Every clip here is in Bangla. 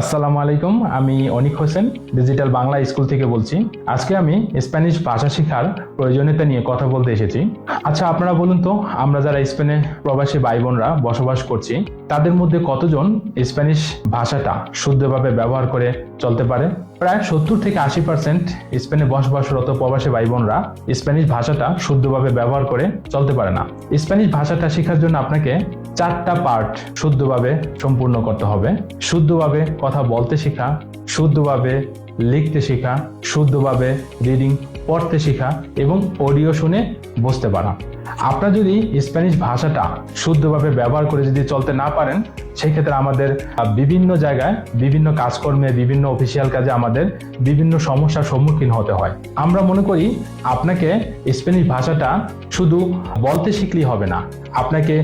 আসসালামু আলাইকুম, আমি অনিক হোসেন ডিজিটাল বাংলা স্কুল থেকে বলছি। আজকে আমি স্প্যানিশ ভাষা শেখার প্রয়োজনীয়তা নিয়ে কথা বলতে এসেছি। আচ্ছা আপনারা বলুন তো, আমরা যারা স্পেনে প্রবাসী ভাই বোনরা বসবাস করছি, তাদের মধ্যে কতজন স্প্যানিশ ভাষাটা শুদ্ধভাবে ব্যবহার করে চলতে পারে? প্রায় সত্তর থেকে আশি পার্সেন্ট স্পেনে বসবাসরত প্রবাসী ভাই বোনরা স্প্যানিশ ভাষাটা শুদ্ধভাবে ব্যবহার করে চলতে পারে না। স্প্যানিশ ভাষাটা শেখার জন্য আপনাকে চারটা পার্ট শুদ্ধভাবে সম্পূর্ণ করতে হবে। শুদ্ধভাবে কথা বলতে শেখা, শুদ্ধভাবে লিখতে শেখা, শুদ্ধভাবে রিডিং পড়তে শেখা এবং অডিও শুনে বুঝতে পারা। আপনারা যদি স্প্যানিশ ভাষাটা শুদ্ধভাবে ব্যবহার করে যদি চলতে না পারেন, সেক্ষেত্রে আমাদের বিভিন্ন জায়গায় বিভিন্ন কাজকর্মে, বিভিন্ন অফিসিয়াল কাজে আমাদের বিভিন্ন সমস্যার সম্মুখীন হতে হয়। আমরা মনে করি আপনাকে স্প্যানিশ ভাষাটা শুধু বলতে শিখলেই হবে না, আপনাকে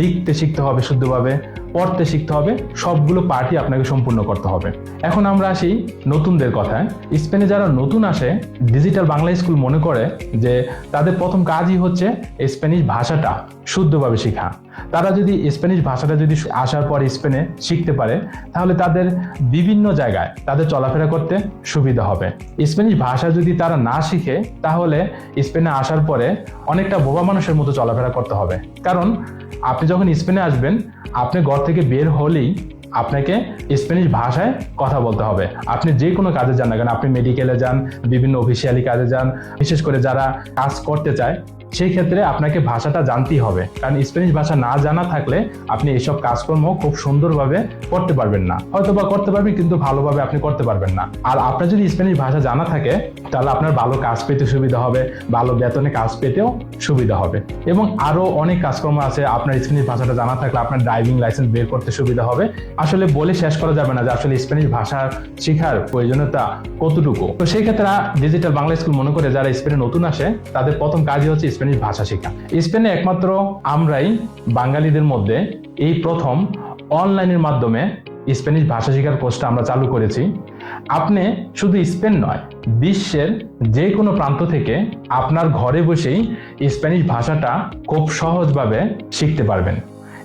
লিখতে শিখতে হবে শুদ্ধভাবে। পড়তে শিখতে হবে, সবগুলো পার্টি আপনাকে সম্পূর্ণ করতে হবে। এখন আমরা আসি নতুনদের কথায়। স্পেনে যারা নতুন আসে, ডিজিটাল বাংলা স্কুল মনে করে যে তাদের প্রথম কাজই হচ্ছে স্প্যানিশ ভাষাটা শুদ্ধভাবে শেখা। তারা যদি স্প্যানিশ ভাষাটা যদি আসার পর স্পেনে শিখতে পারে, তাহলে তাদের বিভিন্ন জায়গায় তাদের চলাফেরা করতে সুবিধা হবে। স্প্যানিশ ভাষা যদি তারা না শিখে, তাহলে স্পেনে আসার পরে অনেকটা বোবা মানুষের মতো চলাফেরা করতে হবে। কারণ আপনি যখন স্পেনে আসবেন, আপনি ঘর থেকে বের হলেই আপনাকে স্প্যানিশ ভাষায় কথা বলতে হবে। আপনি যে কোনো কাজে যান না কেন, আপনি মেডিকেলে যান, বিভিন্ন অফিসিয়ালি কাজে যান। বিশেষ করে যারা কাজ করতে চায় সেই ক্ষেত্রে আপনাকে ভাষাটা জানতেই হবে। কারণ স্প্যানিশ ভাষা না জানা থাকলে আপনি এইসব কাজকর্ম খুব সুন্দরভাবে করতে পারবেন না। হয়তো বা করতে পারবেন, কিন্তু ভালোভাবে আপনি করতে পারবেন না। আর আপনার যদি স্প্যানিশ ভাষা জানা থাকে, তাহলে আপনার ভালো কাজ পেতে সুবিধা হবে, ভালো বেতনে কাজ পেতেও সুবিধা হবে। এবং আরও অনেক কাজকর্ম আছে, আপনার স্প্যানিশ ভাষাটা জানা থাকলে আপনার ড্রাইভিং লাইসেন্স বের করতে সুবিধা হবে। আসলে বলে শেষ করা যাবে না যে আসলে স্প্যানিশ ভাষা শেখার প্রয়োজনীয়তা কতটুকু। তো সেই ক্ষেত্রে ডিজিটাল বাংলা স্কুল মনে করে যারা স্পেনে নতুন আসে, তাদের প্রথম কাজই হচ্ছে স্প্যানিশ ভাষা শেখা স্পেনে একমাত্র আমরাই বাঙালিদের মধ্যে এই প্রথম অনলাইনের মাধ্যমে স্প্যানিশ ভাষা শেখার কোর্সটা আমরা চালু করেছি। আপনি শুধু স্পেন নয়, বিশ্বের যে কোনো প্রান্ত থেকে আপনার ঘরে বসেই স্প্যানিশ ভাষাটা খুব সহজভাবে শিখতে পারবেন।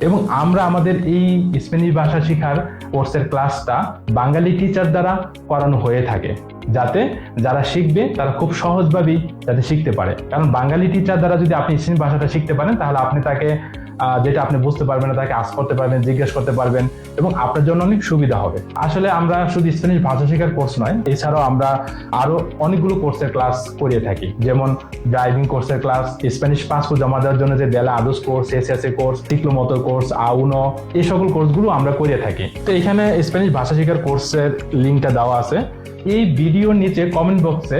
এবং আমরা আমাদের এই স্পেনিশ ভাষা শেখার কোর্সের ক্লাসটা বাঙালি টিচার দ্বারা করানো হয়ে থাকে, যাতে যারা শিখবে তারা খুব সহজভাবেই যাতে শিখতে পারে। কারণ বাঙালি টিচার দ্বারা যদি আপনি স্পেনিশ ভাষাটা শিখতে পারেন, তাহলে আপনি তাকে যেটা আপনি বুঝতে পারবেন না, তাকে আস করতে পারবেন, জিজ্ঞেস করতে পারবেন, এবং আপনার জন্য অনেক সুবিধা হবে। আসলে আমরা শুধু স্প্যানিশ ভাষা শেখার কোর্স নয়, এছাড়াও আমরা আরও অনেকগুলো কোর্সের ক্লাস করিয়ে থাকি। যেমন ড্রাইভিং কোর্সের ক্লাস স্প্যানিশ পাসপোর্ট জমা দেওয়ার জন্য যে বেলা আদর্শ কোর্স এসএসএ কোর্স টিকলো মতো কোর্স আউনো এই সকল কোর্সগুলো আমরা করিয়ে থাকি। তো এখানে স্প্যানিশ ভাষা শেখার কোর্সের লিঙ্কটা দেওয়া আছে। এই ভিডিওর নিচে কমেন্ট বক্সে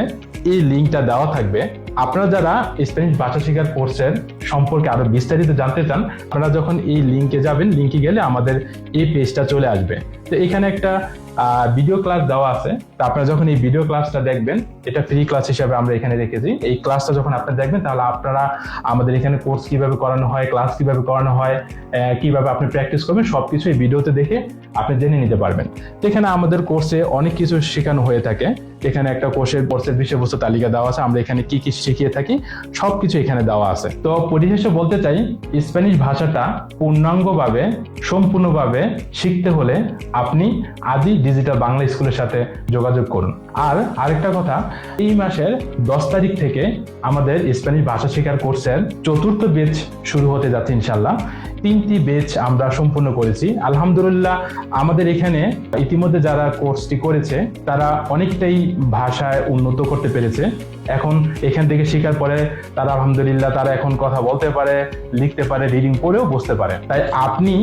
এই লিঙ্কটা দেওয়া থাকবে। আপনারা যারা স্প্যানিশ ভাষা শেখার কোর্সের সম্পর্কে আরও বিস্তারিত জানতে চান, আপনারা যখন এই লিঙ্কে যাবেন লিঙ্কে গেলে আমাদের এই পেজটা চলে আসবে। তো এখানে একটা ভিডিও ক্লাস দেওয়া আছে। তো আপনারা যখন এই ভিডিও ক্লাসটা দেখবেন, এটা ফ্রি ক্লাস হিসাবে আমরা এখানে রেখেছি। এই ক্লাসটা যখন আপনারা দেখবেন, তাহলে আপনারা আমাদের এখানে কোর্স কীভাবে করানো হয় ক্লাস কীভাবে করানো হয় কীভাবে আপনি প্র্যাকটিস করবেন, সবকিছু এই ভিডিওতে দেখে আপনি জেনে নিতে পারবেন। তো এখানে আমাদের কোর্সে অনেক কিছু শেখানো হয়ে থাকে। এখানে একটা কোর্সের কোর্সের বিষয়বস্তু তালিকা দেওয়া আছে। আমরা এখানে কি কি শিখিয়ে থাকি, সবকিছু এখানে দেওয়া আছে। তো পরিশেষে বলতে চাই স্প্যানিশ ভাষাটা পূর্ণাঙ্গভাবে, সম্পূর্ণভাবে শিখতে হলে আপনি আদি ডিজিটাল বাংলা স্কুলের সাথে যোগাযোগ করুন। আর আরেকটা কথা, এই মাসের দশ তারিখ থেকে আমাদের স্প্যানিশ ভাষা শেখার কোর্সের চতুর্থ বেচ শুরু হতে যাচ্ছে ইনশাল্লাহ। তিনটি বেচ আমরা সম্পূর্ণ করেছি। আলহামদুলিল্লাহ, আমাদের এখানে ইতিমধ্যে যারা কোর্সটি করেছে, তারা অনেকটাই ভাষায় উন্নত করতে পেরেছে। এখন এখান থেকে শেখার পরে তারা আলহামদুলিল্লাহ তারা এখন কথা বলতে পারে, লিখতে পারে রিডিং পড়েও বুঝতে পারে। তাই আপনি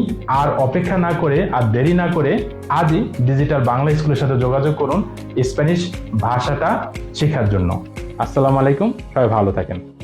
আর অপেক্ষা না করে, আর দেরি না করে আজই ডিজিটাল বাংলা স্কুলের সাথে যোগাযোগ করুন স্প্যানিশ ভাষাটা শেখার জন্য। আসসালামু আলাইকুম, সবাই ভালো থাকেন।